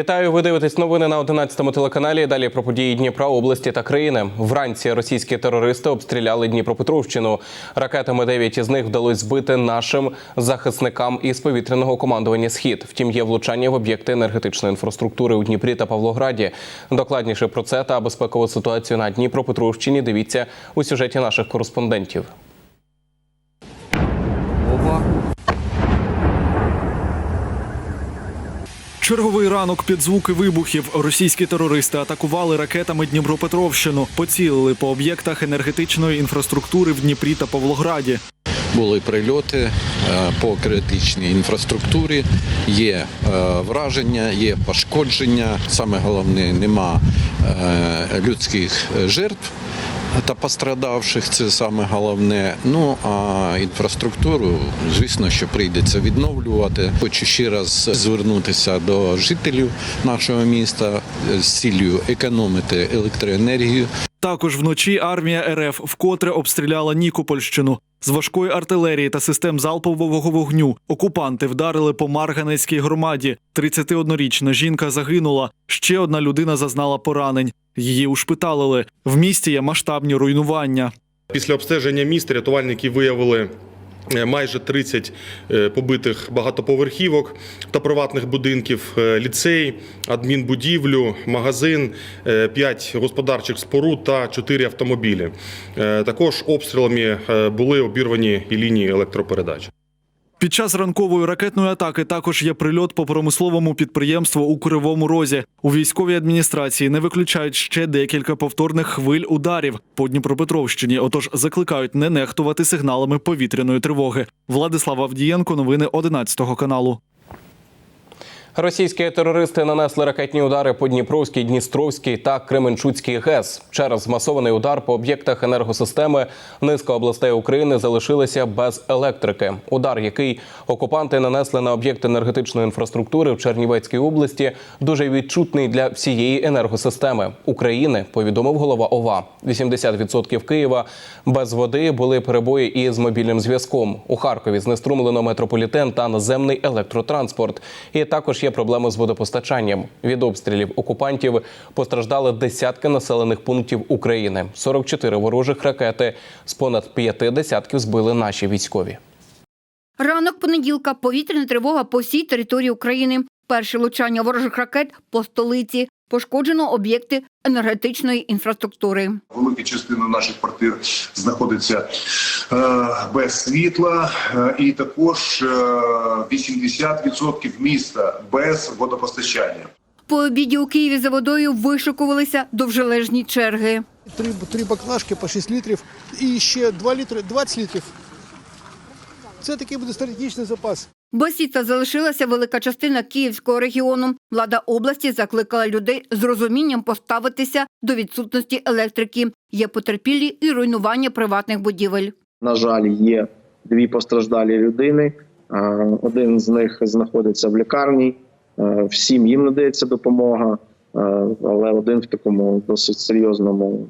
Вітаю. Ви дивитесь новини на 11 телеканалі. Далі про події Дніпра, області та країни. Вранці російські терористи обстріляли Дніпропетровщину. Ракетами 9 із них вдалося збити нашим захисникам із повітряного командування Схід. Втім, є влучання в об'єкти енергетичної інфраструктури у Дніпрі та Павлограді. Докладніше про це та безпекову ситуацію на Дніпропетровщині. Дивіться у сюжеті наших кореспондентів. Черговий ранок під звуки вибухів російські терористи атакували ракетами Дніпропетровщину, поцілили по об'єктах енергетичної інфраструктури в Дніпрі та Павлограді. Були прильоти е, по критичній інфраструктурі, є е, враження, є пошкодження. Саме головне, нема е, людських жертв та пострадавших. Це саме головне. Ну а інфраструктуру, звісно, що прийдеться відновлювати. Хочу ще раз звернутися до жителів нашого міста з цілею економити електроенергію. Також вночі армія РФ вкотре обстріляла Нікопольщину. З важкої артилерії та систем залпового вогню окупанти вдарили по Марганецькій громаді. 31-річна жінка загинула. Ще одна людина зазнала поранень. Її ушпиталили. В місті є масштабні руйнування. Після обстеження міста рятувальники виявили е, майже 30 е, побитих багатоповерхівок та приватних будинків, е, ліцей, адмінбудівлю, магазин, 5 господарчих споруд та 4 автомобілі. Також обстрілами були обірвані і лінії електропередач. Під час ранкової ракетної атаки також є прильот по промисловому підприємству у Кривому Розі. У військовій адміністрації не виключають ще декілька повторних хвиль ударів по Дніпропетровщині. Отож закликають не нехтувати сигналами повітряної тривоги. Владислав Авдієнко, новини 11 каналу. Російські терористи нанесли ракетні удари по Дніпровській, Дністровській та Кременчуцькій ГЕС. Через масований удар по об'єктах енергосистеми низка областей України залишилися без електрики. Удар, який окупанти нанесли на об'єкти енергетичної інфраструктури в Чернівецькій області, дуже відчутний для всієї енергосистеми України. Повідомив голова ОВА. 80% Києва без води були перебої із мобільним зв'язком. У Харкові знеструмлено метрополітен та наземний електротранспорт. І також є проблеми з водопостачанням. Від обстрілів окупантів постраждали десятки населених пунктів України. 44 ворожих ракети з понад п'яти десятків збили наші військові. Ранок понеділка повітряна тривога по всій території України. Перше влучання ворожих ракет по столиці. Пошкоджено об'єкти енергетичної інфраструктури. Велика частина наших квартир знаходиться е, без світла, е, і також е, 80% міста без водопостачання. По обіді у Києві за водою вишикувалися довжележні черги. Три, три баклажки по 6 літрів і ще 2 літри, 20 літрів. Це такий буде стратегічний запас. Без світла залишилася велика частина Київського регіону. Влада області закликала людей з розумінням поставитися до відсутності електрики. Є потерпілі і руйнування приватних будівель. На жаль, є дві постраждалі людини. Е, Один з них знаходиться в лікарні. Е, Всім їм надається допомога, е, але один в такому досить серйозному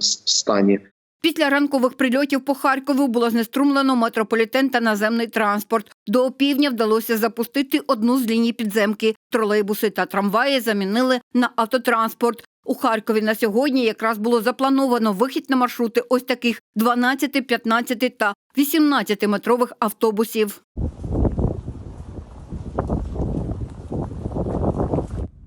стані. Після ранкових прильотів по Харкову було знеструмлено метрополітен та наземний транспорт. До опівдня вдалося запустити одну з ліній підземки. Тролейбуси та трамваї замінили на автотранспорт. У Харкові на сьогодні якраз було заплановано вихід на маршрути ось таких 12, 15 та 18 метрових автобусів.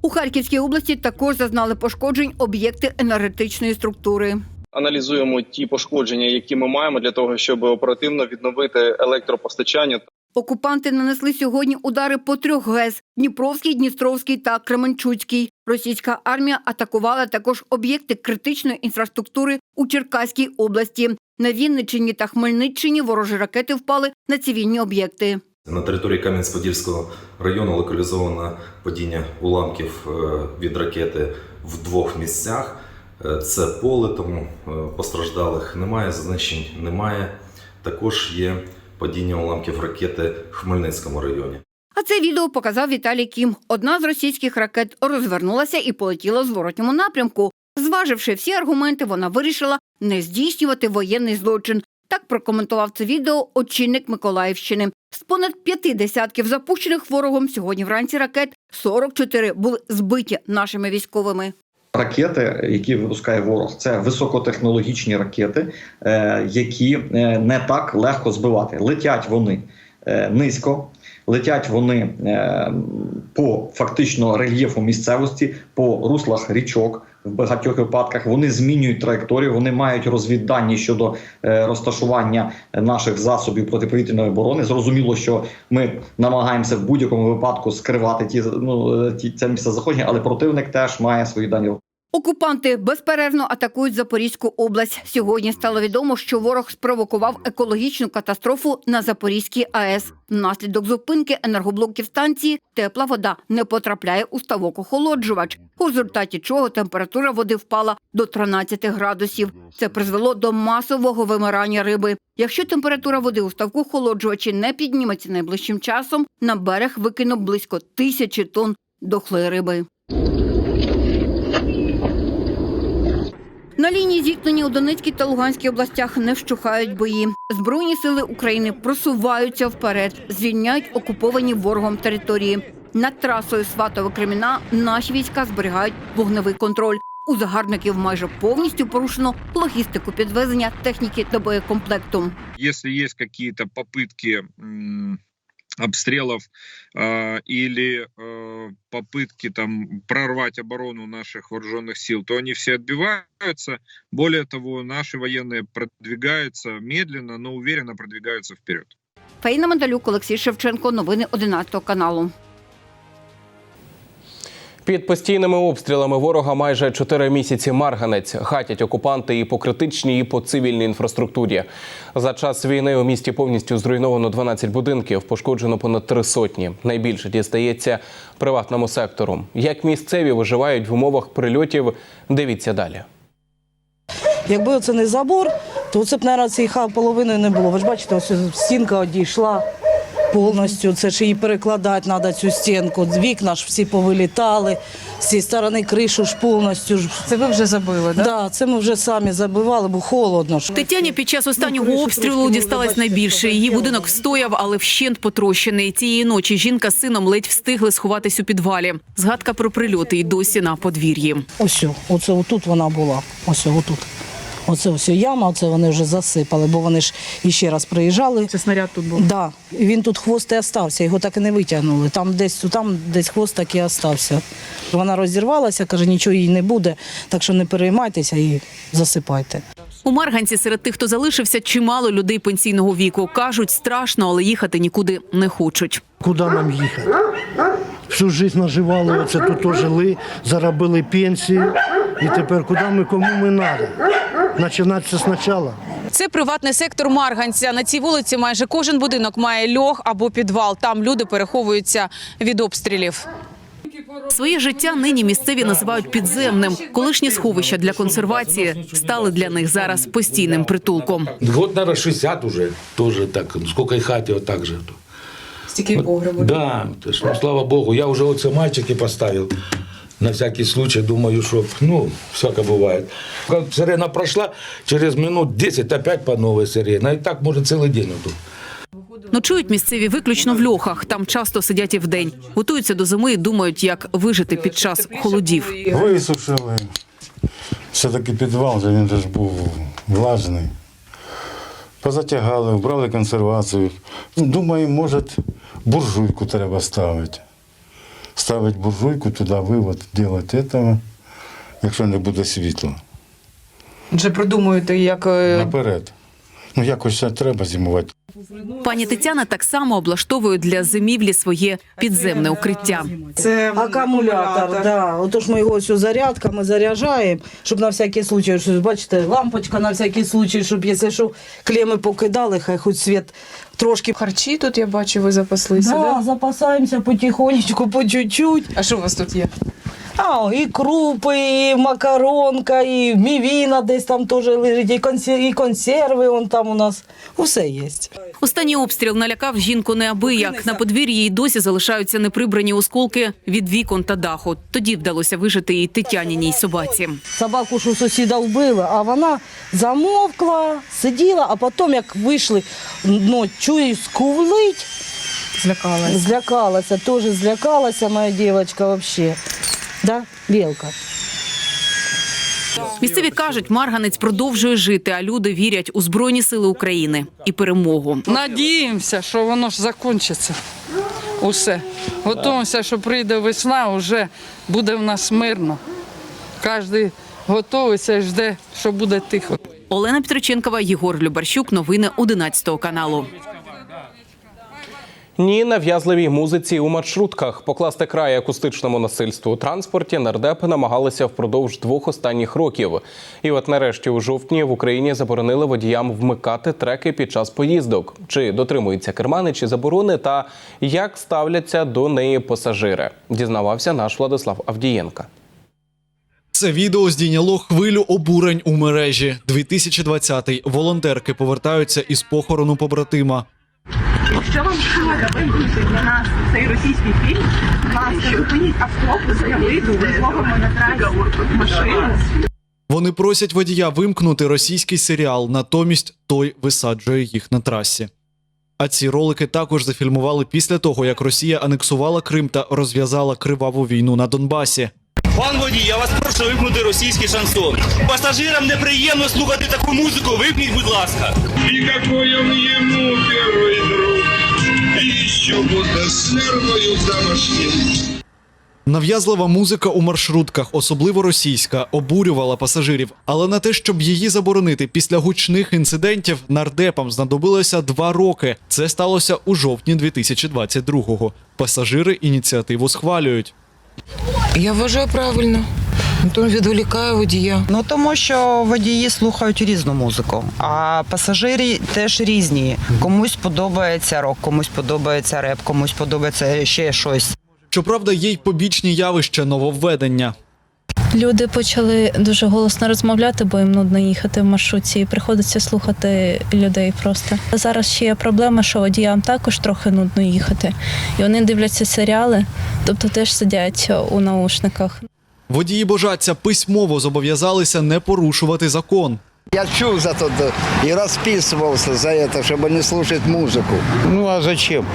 У Харківській області також зазнали пошкоджень об'єкти енергетичної структури. Аналізуємо ті пошкодження, які ми маємо, для того, щоб оперативно відновити електропостачання. Окупанти нанесли сьогодні удари по трьох ГЕС – Дніпровський, Дністровський та Кременчуцький. Російська армія атакувала також об'єкти критичної інфраструктури у Черкаській області. На Вінниччині та Хмельниччині ворожі ракети впали на цивільні об'єкти. На території Кам'янець-Подільського району локалізовано падіння уламків е, від ракети в двох місцях. Е, Це поле, тому е, постраждалих немає, знищень немає. Також є падіння уламків ракети в Хмельницькому районі. А це відео показав Віталій Кім. Одна з російських ракет розвернулася і полетіла в зворотньому напрямку. Зваживши всі аргументи, вона вирішила не здійснювати воєнний злочин. Так прокоментував це відео очільник Миколаївщини. З понад п'яти десятків запущених ворогом сьогодні вранці ракет 44 були збиті нашими військовими. Ракети, які випускає ворог, це високотехнологічні ракети, е, які е, не так легко збивати. Летять вони е, низько, летять вони по фактично рельєфу місцевості, по руслах річок. В багатьох випадках вони змінюють траєкторію, вони мають розвіддані щодо розташування наших засобів протиповітряної оборони. Зрозуміло, що ми намагаємося в будь-якому випадку скривати ті ну ті це місце заходження, але противник теж має свої дані Окупанти безперервно атакують Запорізьку область. Сьогодні стало відомо, що ворог спровокував екологічну катастрофу на Запорізькій АЕС. Внаслідок зупинки енергоблоків станції тепла вода не потрапляє у ставок охолоджувач, у результаті чого температура води впала до 13 градусів. Це призвело до масового вимирання риби. Якщо температура води у ставку охолоджувачі не підніметься найближчим часом, на берег викинув близько тисячі тонн дохлої риби. На лінії зіткнення у Донецькій та Луганській областях не вщухають бої. Збройні сили України просуваються вперед, звільняють окуповані ворогом території. Над трасою Сватове Креміна наші війська зберігають вогневий контроль. У загарбників майже повністю порушено логістику підвезення техніки та боєкомплекту. если есть какие-то попытки обстрелов э, или э, попытки там прорвать оборону наших вооруженных сил, то они все отбиваются. Более того, наши военные продвигаются медленно, но уверенно продвигаются вперед. Фейна Мандалюк, Олексій Шевченко. Новини 11 каналу. Під постійними обстрілами ворога майже чотири місяці марганець хатять окупанти і по критичній, і по цивільній інфраструктурі. За час війни у місті повністю зруйновано 12 будинків, пошкоджено понад три сотні. Найбільше дістається приватному сектору. Як місцеві виживають в умовах прильотів? Дивіться далі. Якби це не забор, то це б, мабуть, цієї ха- половини не було. Ви ж бачите, ось стінка одійшла повністю. Це ж її перекладати треба цю стінку. Вікна ж всі повилітали, з цієї сторони кришу ж повністю. ж. Це ви вже забили, Да? да? це ми вже самі забивали, бо холодно ж. Тетяні під час останнього обстрілу дісталось найбільше. Її будинок встояв, але вщент потрощений. Цієї ночі жінка з сином ледь встигли сховатись у підвалі. Згадка про прильоти й досі на подвір'ї. Ось, оце отут вона була. Ось отут. Оце ось яма, оце вони вже засипали, бо вони ж іще раз приїжджали. Це снаряд тут був. Да, і він тут хвост і остався, його так і не витягнули. Там десь там десь хвост так і остався. Вона розірвалася, каже, нічого їй не буде, так що не переймайтеся і засипайте. У Марганці серед тих, хто залишився, чимало людей пенсійного віку. Кажуть, страшно, але їхати нікуди не хочуть. Куди нам їхати? Всю життя наживали, оце тут жили, заробили пенсію. І тепер куди ми, кому ми треба? Починати все спочатку. Це приватний сектор Марганця. На цій вулиці майже кожен будинок має льох або підвал. Там люди переховуються від обстрілів. Своє життя нині місцеві називають підземним. Колишні сховища для консервації стали для них зараз постійним притулком. Год, наверное, 60 уже тоже так. Ну, Сколько и хате вот так же. Стільки погребу. Да, то есть, ну, слава богу. Я уже вот мальчики поставил. На всякий случай, думаю, что, ну, всяко бывает. Как сирена прошла, через минут 10 опять по новой сирена. И так, может, целый день тут. Ночують місцеві виключно в льохах. Там часто сидять і вдень. Готуються до зими і думають, як вижити під час холодів. Висушили. Все-таки підвал, він же ж був влажний. Позатягали, вбрали консервацію. Думаю, може, буржуйку треба ставити. Ставити буржуйку, туди вивод, робити цього, якщо не буде світла. Вже придумуєте, як Наперед. Ну, якось ще треба зимувати. пані Тетяна так само облаштовує для зимівлі своє підземне укриття. Це акумулятор, да. Отож ми його ось зарядками заряджаємо, щоб на всякий случай, що, бачите, лампочка на всякий случай, щоб якщо що, клеми покидали, хай хоч світ трошки. Харчі тут я бачу, ви запаслися. Да, запасаємося потихонечку, по чуть-чуть. А що у вас тут є? А, і крупи, і макаронка, і мівіна десь там теж лежить, і, консер... і консерви вон там у нас. Усе є. Останній обстріл налякав жінку неабияк. На подвір'ї й досі залишаються неприбрані осколки від вікон та даху. Тоді вдалося вижити і Тетяніній собаці. Собаку ж у сусіда вбили, а вона замовкла, сиділа, а потім, як вийшли, ну, чую, скулить. Злякалася. Злякалася, теж злякалася моя дівчинка взагалі. Да, Білка. Місцеві кажуть, марганець продовжує жити, а люди вірять у збройні сили України і перемогу. Надіємося, що воно ж закінчиться. Усе. Готуємося, що прийде весна, вже буде в нас мирно. Кожен готується і жде, що буде тихо. Олена Петриченкова, Єгор Любарщук. Новини 11 каналу. Ні нав'язливій музиці у маршрутках покласти край акустичному насильству у транспорті нардепи намагалися впродовж двох останніх років. І от нарешті у жовтні в Україні заборонили водіям вмикати треки під час поїздок. Чи дотримуються керманичі заборони та як ставляться до неї пасажири? Дізнавався наш Владислав Авдієнка. Це відео здійняло хвилю обурень у мережі. 2020-й. Волонтерки повертаються із похорону побратима. Якщо вам шкода вимкнути для нас цей російський фільм, ласка, зупиніть автобус, я вийду, висловимо на трасі машину. Вони просять водія вимкнути російський серіал, натомість той висаджує їх на трасі. А ці ролики також зафільмували після того, як Росія анексувала Крим та розв'язала криваву війну на Донбасі. Пан водій, я вас прошу вимкнути російський шансон. Пасажирам неприємно слухати таку музику. Вимкніть, будь ласка. И какой он ему буде друг, и еще будто с нервою домашним. Нав'язлива музика у маршрутках, особливо російська, обурювала пасажирів. Але на те, щоб її заборонити після гучних інцидентів, нардепам знадобилося два роки. Це сталося у жовтні 2022-го. Пасажири ініціативу схвалюють. Я вважаю правильно. То відволікає водія. Ну тому що водії слухають різну музику, а пасажири теж різні. Комусь подобається рок, комусь подобається реп, комусь подобається ще щось. Щоправда, є й побічні явища нововведення. Люди почали дуже голосно розмовляти, бо їм нудно їхати в маршрутці, і приходиться слухати людей просто. Зараз ще є проблема, що водіям також трохи нудно їхати, і вони дивляться серіали, тобто теж сидять у наушниках. Водії божаться письмово зобов'язалися не порушувати закон. Я чув за то и расписывался за это, чтобы не слушать музыку. Ну а зачем?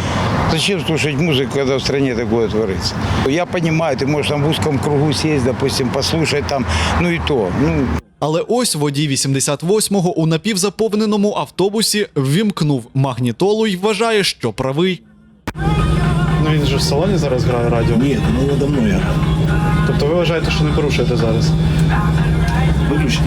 Зачем слушать музыку, когда в стране такое творится? Я понимаю, ты можешь там в узком кругу сесть, допустим, послушать там, ну и то. Ну, Але ось водій 88-го у напівзаповненому автобусі ввімкнув магнітолу і вважає, що правий. Ну він же в салоні зараз грає радіо. Ні, ну його давно я граю. Тобто ви вважаєте, що не порушуєте зараз? Виключно.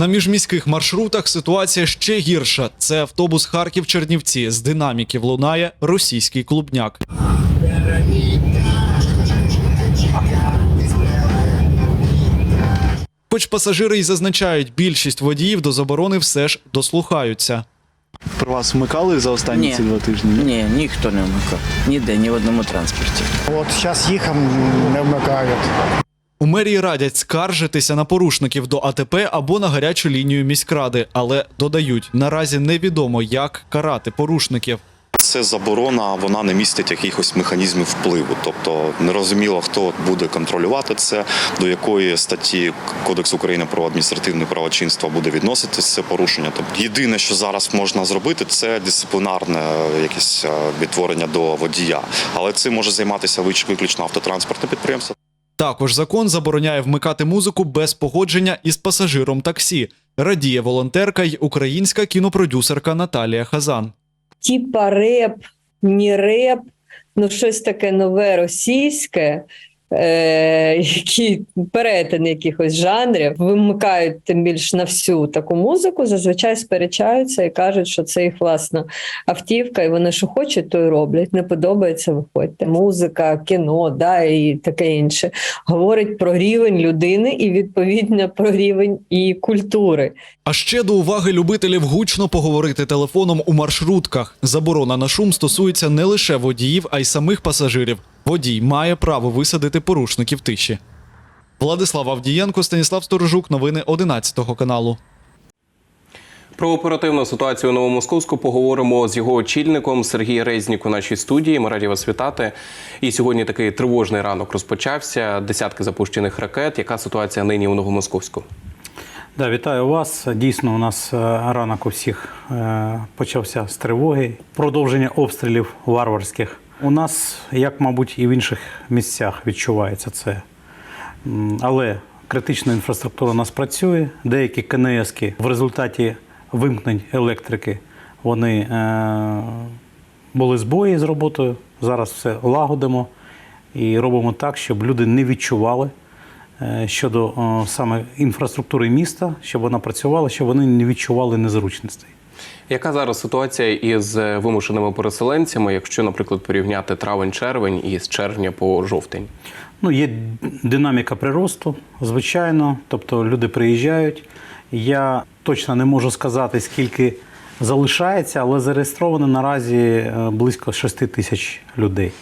На міжміських маршрутах ситуація ще гірша. Це автобус Харків-Чернівці. З динаміків лунає російський клубняк. Хоч пасажири й зазначають, більшість водіїв до заборони все ж дослухаються. Про вас вмикали за останні Ні. ці два тижні? Ні, ніхто не вмикав. Ніде, ні в одному транспорті. От зараз їхав, не вмикають. У мерії радять скаржитися на порушників до АТП або на гарячу лінію міськради, але додають, наразі невідомо, як карати порушників. Це заборона, вона не містить якихось механізмів впливу. Тобто нерозуміло, хто буде контролювати це, до якої статті Кодексу України про адміністративне правочинство буде відноситись це порушення. Тобто єдине, що зараз можна зробити, це дисциплінарне якесь е, відтворення до водія. Але цим може займатися виключно автотранспортне підприємство. Також закон забороняє вмикати музику без погодження із пасажиром таксі. Радіє волонтерка й українська кінопродюсерка Наталія Хазан. Тіпа реп, ні реп, ну щось таке нове російське, е, які перетин якихось жанрів, вимикають тим більш на всю таку музику, зазвичай сперечаються і кажуть, що це їх власна автівка, і вони що хочуть, то й роблять. Не подобається, виходьте. Музика, кіно, да, і таке інше. Говорить про рівень людини і відповідно про рівень і культури. А ще до уваги любителів гучно поговорити телефоном у маршрутках. Заборона на шум стосується не лише водіїв, а й самих пасажирів. Водій має право висадити порушників тиші. Владислав Авдієнко, Станіслав Сторожук. Новини 11 каналу. Про оперативну ситуацію у Новомосковську поговоримо з його очільником Сергій Резнік у нашій студії. Ми раді вас вітати. І сьогодні такий тривожний ранок розпочався. Десятки запущених ракет. Яка ситуація нині у Новомосковську? Да, вітаю вас. Дійсно, у нас е, ранок у всіх е, почався з тривоги. Продовження обстрілів варварських. У нас, як мабуть, і в інших місцях відчувається це. Але критична інфраструктура у нас працює. Деякі КНСки в результаті вимкнень електрики вони е, були збої з роботою. Зараз все лагодимо і робимо так, щоб люди не відчували е, щодо саме інфраструктури міста, щоб вона працювала, щоб вони не відчували незручностей. Яка зараз ситуація із е, вимушеними переселенцями, якщо, наприклад, порівняти травень-червень і з червня по жовтень? Ну, є динаміка приросту, звичайно. Тобто люди приїжджають. Я точно не можу сказати, скільки залишається, але зареєстровано наразі е, близько 6 тисяч людей.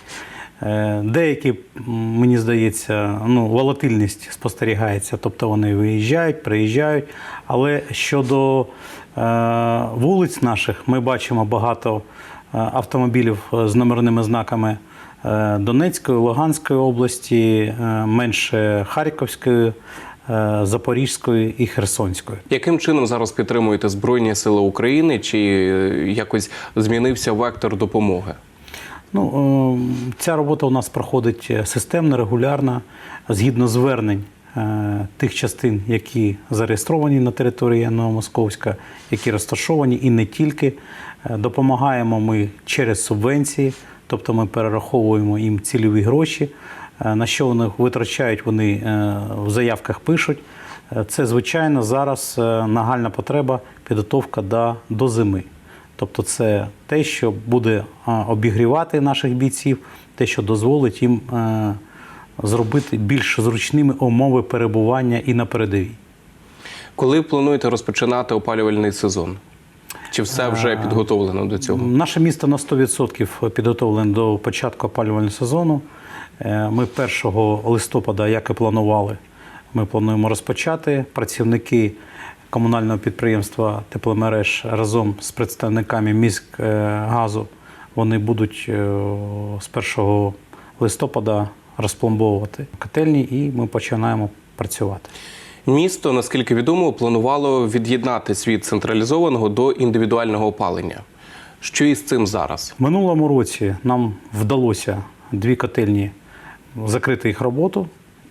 Е, Деякі, мені здається, ну, волатильність спостерігається, тобто вони виїжджають, приїжджають. Але щодо вулиць наших, ми бачимо багато е, автомобілів е, з номерними знаками е, Донецької, Луганської області, е, менше Харківської, е, Запорізької і Херсонської. Яким чином зараз підтримуєте Збройні Сили України? Чи е, якось змінився вектор допомоги? Ну, е, ця робота у нас проходить е, системно, регулярно, згідно звернень е, тих частин, які зареєстровані на території Новомосковська, які розташовані, і не тільки. Е, Допомагаємо ми через субвенції, тобто ми перераховуємо їм цільові гроші. Е, На що вони витрачають, вони е, в заявках пишуть. Е, Це, звичайно, зараз е, нагальна потреба підготовка до, до зими. Тобто це те, що буде обігрівати наших бійців, те, що дозволить їм е, зробити більш зручними умови перебування і на передовій. Коли плануєте розпочинати опалювальний сезон? Чи все вже підготовлено до цього? Наше місто на 100% підготовлене до початку опалювального сезону. Е, Ми 1 листопада, як і планували, ми плануємо розпочати. Працівники комунального підприємства тепломереж разом з представниками міськгазу вони будуть е, з 1 листопада розпломбовувати котельні і ми починаємо працювати. Місто, наскільки відомо, планувало від'єднатись від централізованого до індивідуального опалення. Що із цим зараз? Минулому році нам вдалося дві котельні закрити їх роботу,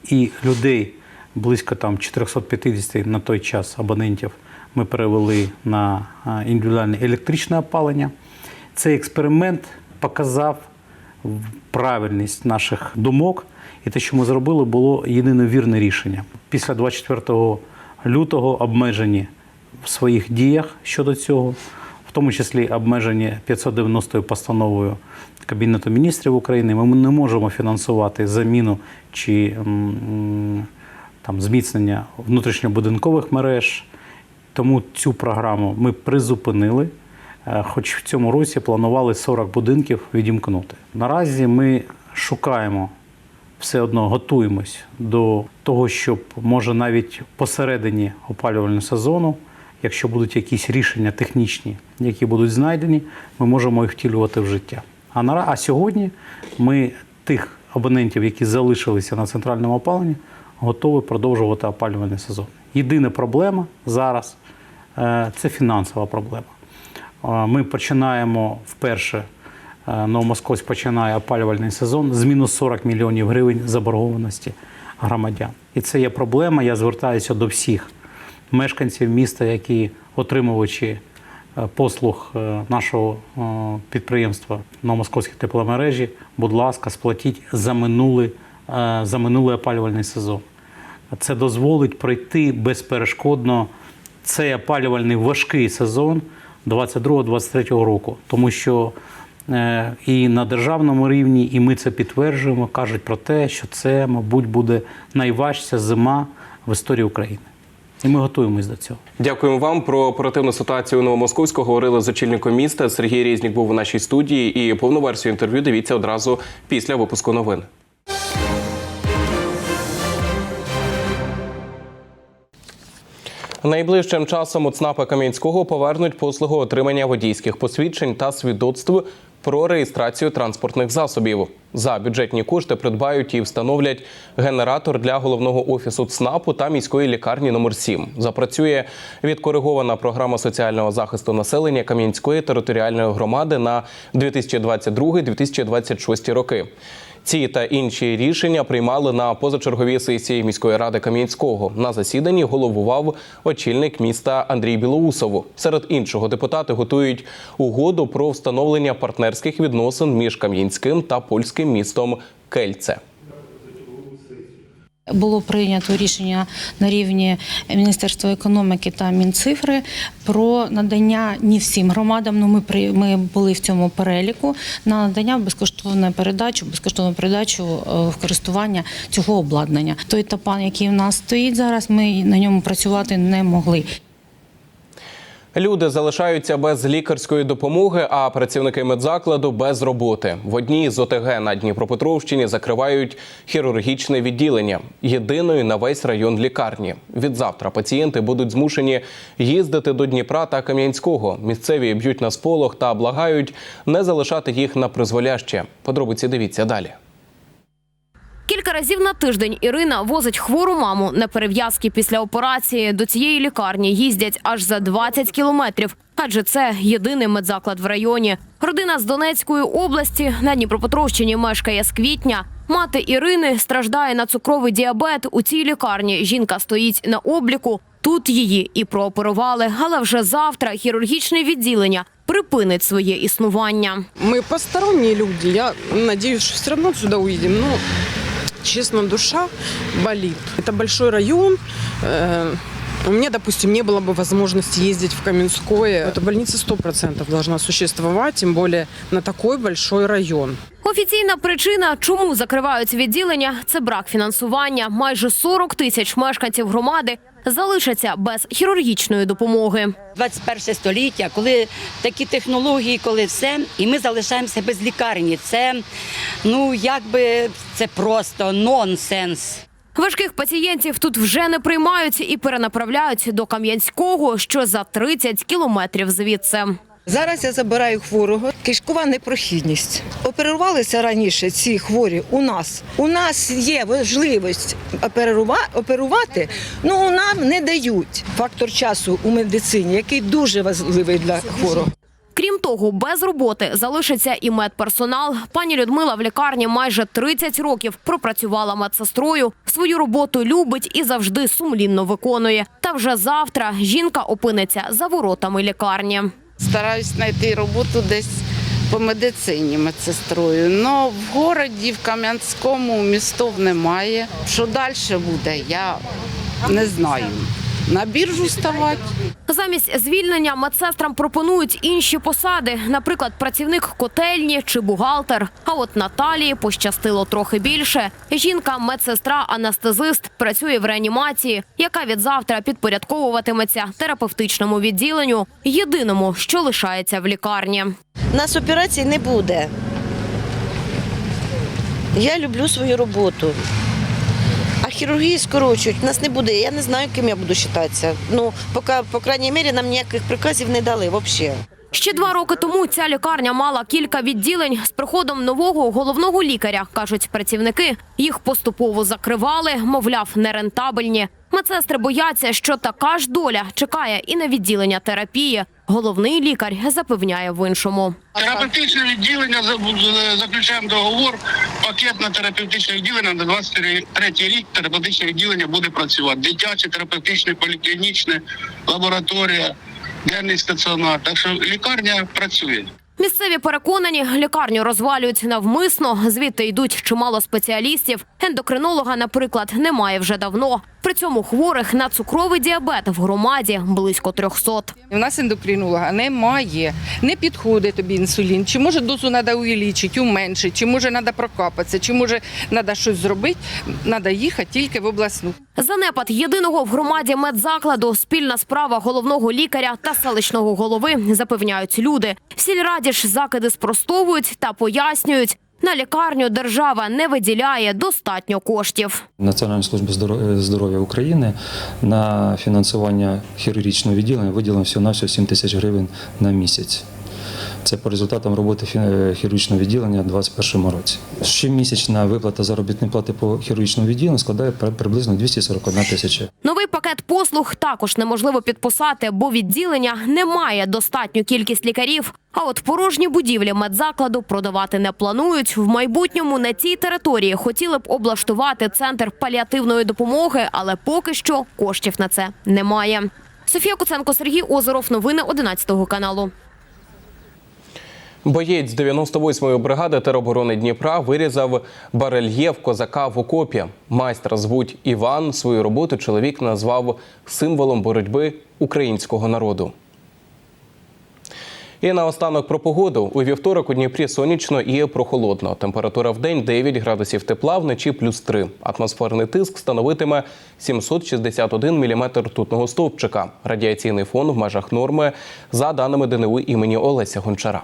і людей близько там 450 на той час абонентів ми перевели на індивідуальне електричне опалення. Цей експеримент показав правильність наших думок, і те, що ми зробили, було єдине вірне рішення. Після 24 лютого обмежені в своїх діях щодо цього, в тому числі обмежені 590 постановою Кабінету міністрів України. Ми не можемо фінансувати заміну чи там, зміцнення внутрішньобудинкових мереж. Тому цю програму ми призупинили. Е, Хоч в цьому році планували 40 будинків відімкнути. Наразі ми шукаємо все одно готуємось до того, щоб може навіть посередині опалювального сезону, якщо будуть якісь рішення технічні, які будуть знайдені, ми можемо їх втілювати в життя. А на а сьогодні ми тих абонентів, які залишилися на центральному опаленні, готові продовжувати опалювальний сезон. Єдина проблема зараз е, це фінансова проблема. Ми починаємо вперше. Новомосковськ починає опалювальний сезон з мінус 40 мільйонів гривень заборгованості громадян. І це є проблема. Я звертаюся до всіх мешканців міста, які отримувачі е, послуг е, нашого е, підприємства Новомосковські тепломережі. Будь ласка, сплатіть за минулий, за минулий опалювальний сезон. Це дозволить пройти безперешкодно цей опалювальний важкий сезон 22-23 року, тому що е, і на державному рівні, і ми це підтверджуємо, кажуть про те, що це, мабуть, буде найважча зима в історії України. І ми готуємось до цього. Дякуємо вам про оперативну ситуацію у Новомосковську. Говорили з очільником міста. Сергій Різнік був у нашій студії. І повну версію інтерв'ю дивіться одразу після випуску новин. Найближчим часом у ЦНАПа Кам'янського повернуть послугу отримання водійських посвідчень та свідоцтв про реєстрацію транспортних засобів. За бюджетні кошти придбають і встановлять генератор для головного офісу ЦНАПу та міської лікарні номер 7 Запрацює відкоригована програма соціального захисту населення Кам'янської територіальної громади на 2022-2026 роки. Ці та інші рішення приймали на позачерговій сесії міської ради Кам'янського. На засіданні головував очільник міста Андрій Білоусов. Серед іншого депутати готують угоду про встановлення партнерських відносин між Кам'янським та польським містом Кельце. Було прийнято рішення на рівні Міністерства економіки та Мінцифри про надання не всім громадам. Ну ми при ми були в цьому переліку на надання безкоштовної передачу, безкоштовну передачу е, в користування цього обладнання. Той тапан, який у нас стоїть зараз, ми на ньому працювати не могли. Люди залишаються без лікарської допомоги, а працівники медзакладу без роботи. В одній з ОТГ на Дніпропетровщині закривають хірургічне відділення єдиної на весь район лікарні. Відзавтра пацієнти будуть змушені їздити до Дніпра та Кам'янського. Місцеві б'ють на сполох та благають не залишати їх на призволяще. Подробиці дивіться далі. Кілька разів на тиждень Ірина возить хвору маму на перев'язки після операції. До цієї лікарні їздять аж за 20 кілометрів, адже це єдиний медзаклад в районі. Родина з Донецької області на Дніпропетровщині мешкає з квітня. Мати Ірини страждає на цукровий діабет. У цій лікарні жінка стоїть на обліку. Тут її і прооперували, але вже завтра хірургічне відділення припинить своє існування. Мы посторонние люди. Я надеюсь, что все равно сюда уедем. Но, честно, душа болит. Это большой район. Э, У меня, допустим, не было бы возможности ездить в Каменское. Эта больница 100% должна существовать, тем более на такой большой район. Офіційна причина, чому закривають відділення, це брак фінансування. Майже 40 тисяч мешканців громади залишаться без хірургічної допомоги. 21 століття, коли такі технології, коли все, і ми залишаємося без лікарні. Це ну якби це просто нонсенс. Важких пацієнтів тут вже не приймають і перенаправляють до Кам'янського, що за 30 кілометрів звідси. Зараз я забираю хворого. Кишкова непрохідність. Оперувалися раніше ці хворі у нас. У нас є можливість оперува- оперувати, ну нам не дають. Фактор часу у медицині, який дуже важливий для хворого. Крім того, без роботи залишиться і медперсонал. Пані Людмила в лікарні майже 30 років пропрацювала медсестрою. Свою роботу любить і завжди сумлінно виконує. Та вже завтра жінка опиниться за воротами лікарні. Стараюсь знайти роботу десь по медицині медсестрою. але в городі, в Кам'янському містов немає. Що далі буде, я не знаю. На біржу ставати. Замість звільнення медсестрам пропонують інші посади, наприклад, працівник котельні чи бухгалтер. А от Наталії пощастило трохи більше. Жінка, медсестра, анестезист, працює в реанімації, яка від завтра підпорядковуватиметься терапевтичному відділенню, єдиному, що лишається в лікарні. Нас операцій не буде. Я люблю свою роботу. А хірургії скорочують, нас не буде. Я не знаю, ким я буду вважатися. Ну, поки, по крайній мірі, нам ніяких приказів не дали взагалі. Ще два роки тому ця лікарня мала кілька відділень. З приходом нового головного лікаря, кажуть працівники, їх поступово закривали, мовляв, нерентабельні. Медсестри бояться, що така ж доля чекає і на відділення терапії. Головний лікар запевняє в іншому. Терапевтичне відділення за- заключаємо договор. Пакетне терапевтичне відділення на 23 рік. Терапевтичне відділення буде працювати. Дитяче, терапевтичне, поліклінічне, лабораторія, денний стаціонар. Так що лікарня працює. Місцеві переконані, лікарню розвалюють навмисно. Звідти йдуть чимало спеціалістів. Ендокринолога, наприклад, немає вже давно. При цьому хворих на цукровий діабет в громаді близько 300. У нас ендокринолога немає. Не підходить тобі інсулін. Чи може дозу треба увеличити, уменшити, чи може треба прокапатися, чи може треба щось зробити. Треба їхати тільки в обласну. Занепад єдиного в громаді медзакладу, спільна справа головного лікаря та селищного голови запевняють люди. В сільраді ж закиди спростовують та пояснюють. На лікарню держава не виділяє достатньо коштів. Національна служба здоро- здоров'я України на фінансування хірургічного відділення виділено всього на 7 тисяч гривень на місяць. Це по результатам роботи хірургічного відділення у 2021 році. Щомісячна виплата заробітної плати по хірургічному відділенню складає приблизно 241 тисяча. Новий пакет послуг також неможливо підписати, бо відділення не має достатню кількість лікарів. А от порожні будівлі медзакладу продавати не планують. В майбутньому на цій території хотіли б облаштувати центр паліативної допомоги, але поки що коштів на це немає. Софія Куценко, Сергій Озеров. Новини 11 каналу. Боєць 98-ї бригади тероборони Дніпра вирізав барельєф козака в окопі. Майстра звуть Іван. Свою роботу чоловік назвав символом боротьби українського народу. І наостанок про погоду. У вівторок у Дніпрі сонячно і прохолодно. Температура в день 9 градусів тепла, вночі плюс 3. Атмосферний тиск становитиме 761 міліметр ртутного стовпчика. Радіаційний фон в межах норми за даними ДНУ імені Олеся Гончара.